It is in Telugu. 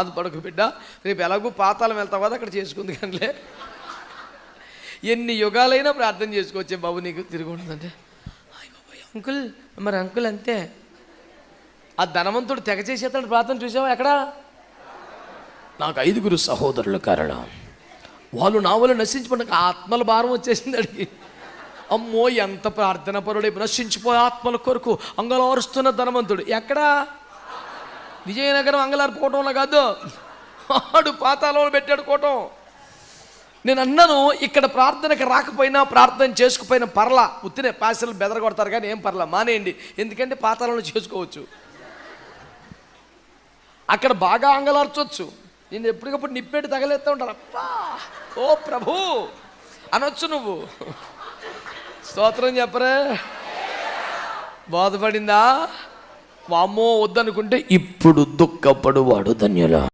బాధపడకు బిడ్డ. రేపు ఎలాగో పాతాళం వెళ్తావు కదా అక్కడ చేసుకుంది కానీ ఎన్ని యుగాలైనా ప్రార్థన చేసుకోవచ్చే బాబు నీకు తిరిగి ఉంటుందంటే "హాయ్ అంకుల్ మరి అంకుల్ అంతే. ఆ ధనవంతుడు తెగ చేసేస్తాడు ప్రార్థన చూసావా ఎక్కడా? నాకు ఐదుగురు సహోదరులు కారణం. వాళ్ళు నా వల్ల నశించిపోయిన ఆత్మల భారం వచ్చేసింది అడిగి. అమ్మో ఎంత ప్రార్థన పరుడే నశించిపోయే ఆత్మల కొరకు అంగలారుస్తున్న ధనవంతుడు. ఎక్కడా? విజయనగరం అంగలారిపోవటంలో కాదు. ఆడు పాతాళంలో పెట్టాడు కోటం. నేను అన్నాను ఇక్కడ ప్రార్థనకి రాకపోయినా ప్రార్థన చేసుకుపోయినా పర్లా. ఉత్తినే పాసలు బెదరగొడతారు కానీ ఏం పర్లా మానేయండి. ఎందుకంటే పాతాళంలో చేసుకోవచ్చు. అక్కడ బాగా అంగలార్చొచ్చు. నేను ఎప్పటికప్పుడు నిప్పెట్టి తగలేస్తూ ఉంటాను అప్పా! ఓ ప్రభు! అనొచ్చు నువ్వు. స్తోత్రం చెప్పరే? బాధపడిందా? వామ్మో వద్దనుకుంటే ఇప్పుడు దుఃఖపడువాడు ధన్యుల.